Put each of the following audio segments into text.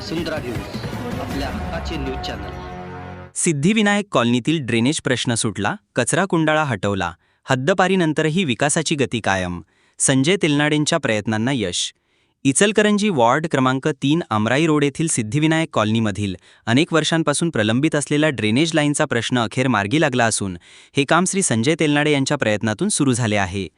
वसुंधरा news आपल्या हक्काचे news channel. Siddhivinayak कॉलनीतील ड्रेनेज प्रश्न सुटला कचरा कुंडाळा हटवला हद्दपारीनंतरही विकासाची गती कायम संजय तेलनाडेंच्या प्रयत्नांना यश. इचलकरंजी वॉर्ड क्रमांक तीन आमराई रोड येथील सिद्धिविनायक कॉलनीमधील अनेक वर्षांपासून प्रलंबित असलेला ड्रेनेज लाईनचा प्रश्न अखेर मार्गी लागला असून हे काम श्री संजय तेलनाडे यांच्या प्रयत्नातून सुरू झाले आहे.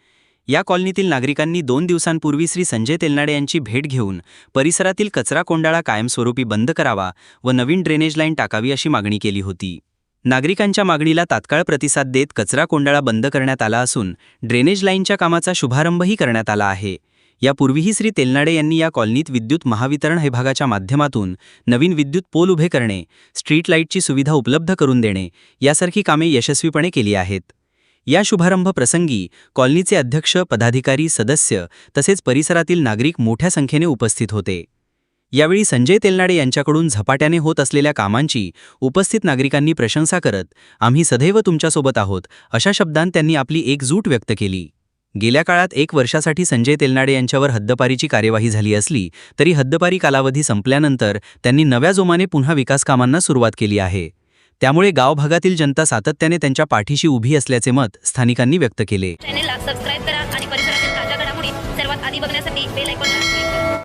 या कॉलनीतील नागरिकांनी दोन दिवसांपूर्वी श्री संजय तेलनाडे यांची भेट घेऊन परिसरातील कचरा कोंडाळा कायमस्वरूपी बंद करावा व नवीन ड्रेनेज लाईन टाकावी अशी मागणी केली होती. नागरिकांच्या मागणीला तात्काळ प्रतिसाद देत कचरा कोंडाळा बंद करण्यात आला असून ड्रेनेज लाईनच्या कामाचा शुभारंभही करण्यात आला आहे. यापूर्वीही श्री तेलनाडे यांनी या कॉलनीत विद्युत महावितरण विभागाच्या माध्यमातून नवीन विद्युत पोल उभे करणे स्ट्रीट लाईटची सुविधा उपलब्ध करून देणे यासारखी कामे यशस्वीपणे केली आहेत. या शुभारंभ प्रसंगी कॉलनीचे अध्यक्ष पदाधिकारी सदस्य तसेच परिसरातील नागरिक मोठ्या संख्येने उपस्थित होते. यावेळी संजय तेलनाडे यांच्याकडून झपाट्याने होत असलेल्या कामांची उपस्थित नागरिकांनी प्रशंसा करत आम्ही सदैव तुमच्यासोबत आहोत अशा शब्दांत त्यांनी आपली एकजूट व्यक्त केली. गेल्या काळात एक वर्षासाठी संजय तेलनाडे यांच्यावर हद्दपारीची कार्यवाही झाली असली तरी हद्दपारी कालावधी संपल्यानंतर त्यांनी नव्या जोमाने पुन्हा विकास कामांना सुरुवात केली आहे. त्यामुळे गाव भागातील जनता सातत्याने त्यांच्या पाठीशी उभी असल्याचे मत स्थानिकांनी व्यक्त केले.